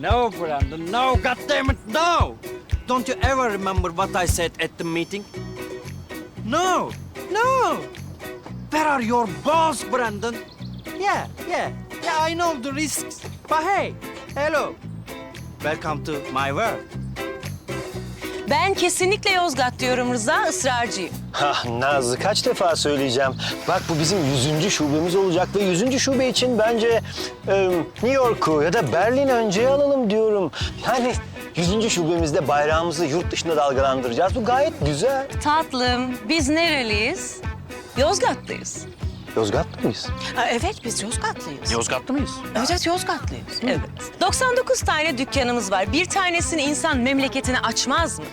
No, Brandon, no, God damn it, no! Don't you ever remember what I said at the meeting? No, no! Where are your balls, Brandon? Yeah, yeah, yeah, I know the risks. But hey, hello. Welcome to my world. Ben kesinlikle Yozgat diyorum Rıza, ısrarcıyım. Ha Nazlı kaç defa söyleyeceğim. Bak bu bizim yüzüncü şubemiz olacak ve yüzüncü şube için bence e, New York'u ya da Berlin önceye alalım diyorum. Yani yüzüncü şubemizde bayrağımızı yurt dışında dalgalandıracağız. Bu gayet güzel. Tatlım, biz nereliyiz? Yozgatlıyız. Yozgatlı mıyız? Ha, evet biz Yozgatlıyız. Yozgatlı mıyız? Evet evet Yozgatlıyız. Evet. 99 tane dükkanımız var. Bir tanesini insan memleketine açmaz mı?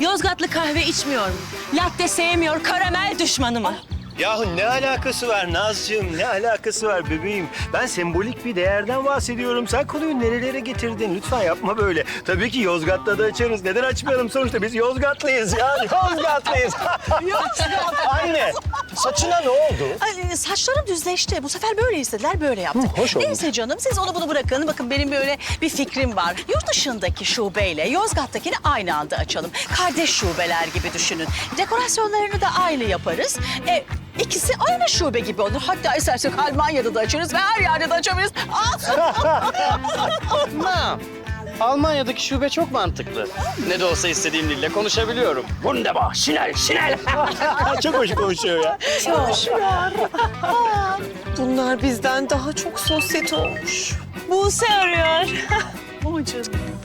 Yozgatlı kahve içmiyor mu? Latte sevmiyor, karamel düşmanı mı? Yahu ne alakası var Nazcığım, ne alakası var bebeğim? Ben sembolik bir değerden bahsediyorum. Sen konuyu nerelere getirdin? Lütfen yapma böyle. Tabii ki Yozgat'ta da açarız. Neden açmayalım? Sonuçta biz Yozgatlıyız ya. Yozgatlıyız. Anne, saçına ne oldu? Ay, saçlarım düzleşti. Bu sefer böyle istediler, böyle yaptık. Hı, hoş olmuş. Neyse canım, siz onu bunu bırakın. Bakın benim böyle bir fikrim var. Yurt dışındaki şubeyle Yozgat'takini aynı anda açalım. Kardeş şubeler gibi düşünün. Dekorasyonlarını da aynı yaparız. E, ikisi aynı şube gibi olur. Hatta istersek Almanya'da da açarız ve her yerde de açabiliriz. Ah! Ma, Almanya'daki şube çok mantıklı. Ne de olsa istediğim dille konuşabiliyorum. Wunderbar, schnell, schnell. Çok hoş konuşuyor ya. Bunlar bizden daha çok sosyete olmuş. Buse arıyor.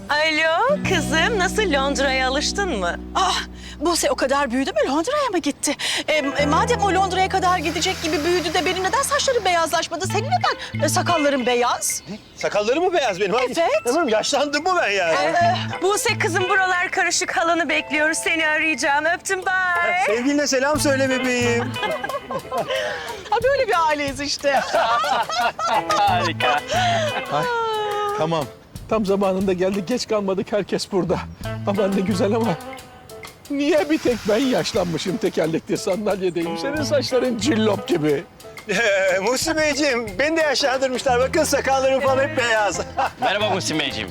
Alo kızım, nasıl Londra'ya alıştın mı? Ah, Buse o kadar büyüdü mü Londra'ya mı gitti? E, e, madem o Londra'ya kadar gidecek gibi büyüdü de benim neden saçlarım beyazlaşmadı? Senin neden e, sakalların beyaz? Sakalları mı beyaz benim? Evet. Efendim yaşlandım mı ben yani? Ee, Buse kızım buralar karışık halanı bekliyoruz. Seni arayacağım. Öptüm bye. Sevgiline selam söyle bebeğim. Ha böyle bir aileyiz işte. Harika. Tamam. Tam zamanında geldik, geç kalmadık. Herkes burada. Aman ne güzel ama... Niye bir tek ben yaşlanmışım tekerlekli sandalyedeyim? Senin saçların cillop gibi. Ee, Muhsin Beyciğim, beni de yaşlandırmışlar. Bakın sakallarım falan hep beyaz. Merhaba Muhsin Beyciğim.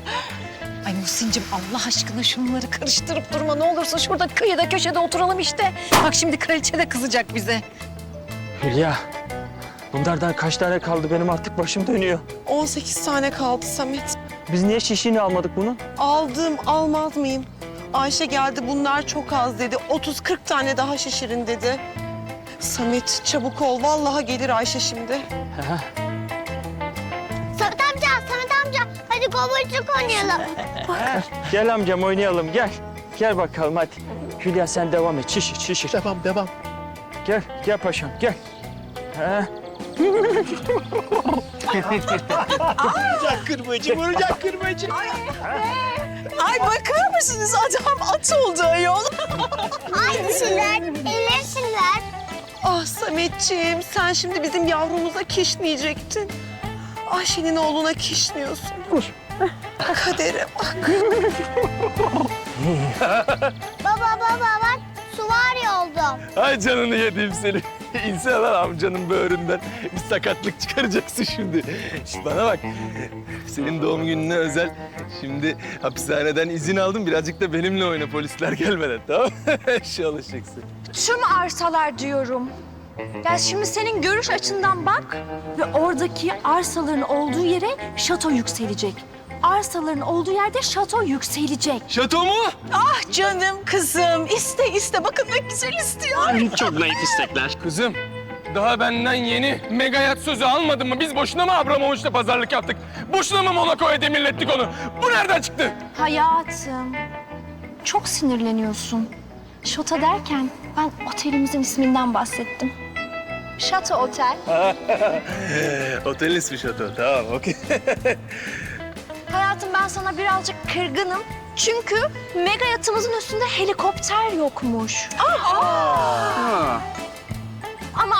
Ay Muhsin'cim Allah aşkına şunları karıştırıp durma. Ne olursa şurada kıyıda köşede oturalım işte. Bak şimdi kraliçe de kızacak bize. Hülya, bunlardan kaç tane kaldı? Benim artık başım dönüyor. 18 tane kaldı Samet. Biz niye şişini almadık bunun? Aldım, almaz mıyım? Ayşe geldi, bunlar çok az dedi. 30-40 tane daha şişirin dedi. Samet çabuk ol, vallahi gelir Ayşe şimdi. Samet amca, Samet amca. Hadi kovboycuk oynayalım. Gel amcam oynayalım, gel. Gel bakalım hadi. Hülya sen devam et, şişir, şişir. Devam, devam. Gel, gel paşam, gel. Ha. Vuracak kırbacı, vuracak kırbacı. Ay bakar mısınız adam at oldu ayol. Haydi Şiler, elleri Şiler. Ah Sametciğim, sen şimdi bizim yavrumuza kişneyecektin. Ayşe'nin oğluna kişniyorsun. Kadere bak. Baba baba. Ay canını yedim seni. İnsanlar amcanın böğründen bir sakatlık çıkaracaksın şimdi. Şişt, bana bak. Senin doğum gününe özel şimdi hapishaneden izin aldım. Birazcık da benimle oyna polisler gelmeden tamam mı? Şu alışacaksın. Tüm arsalar diyorum. Ya şimdi senin görüş açından bak ve oradaki arsaların olduğu yere şato yükselecek. Arsaların olduğu yerde şato yükselecek. Şato mu? Ah canım kızım iste iste bakın ne güzel istiyor. Çok naif istekler. Kızım daha benden yeni mega yat sözü almadın mı? Biz boşuna mı Abramovich'le pazarlık yaptık? Boşuna mı Monaco'ya demirlettik onu? Bu nereden çıktı? Hayatım, çok sinirleniyorsun. Şato derken ben otelimizin isminden bahsettim. Şato Otel. Otelin ismi şato. Tamam okey. Hayatım ben sana birazcık kırgınım. Çünkü mega yatımızın üstünde helikopter yokmuş. Ama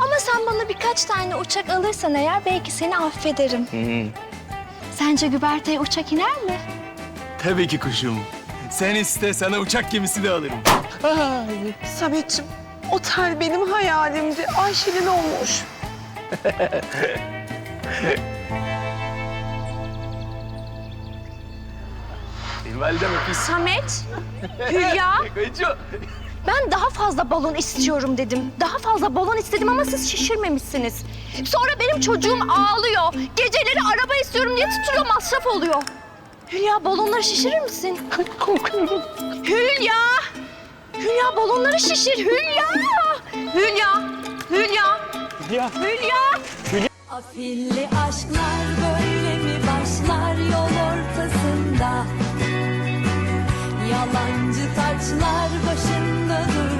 ama sen bana birkaç tane uçak alırsan eğer belki seni affederim. Sence Güberte'ye uçak iner mi? Tabii ki kuşum. Sen iste sana uçak gemisi de alırım. Sametciğim, otel benim hayalimdi. Ayşe'nin olmuş. Validem öpeyim. Samet, Hülya, ben daha fazla balon istiyorum dedim. Daha fazla balon istedim ama siz şişirmemişsiniz. Sonra benim çocuğum ağlıyor. Geceleri araba istiyorum diye tutuyor, masraf oluyor. Hülya balonları şişirir misin? Korkuyorum. Hülya! Hülya balonları şişir, Hülya! Hülya! Hülya! Ya. Hülya! Afilli aşklar böyle mi başlar yol ortasında? Yalancı tarçlar başında dur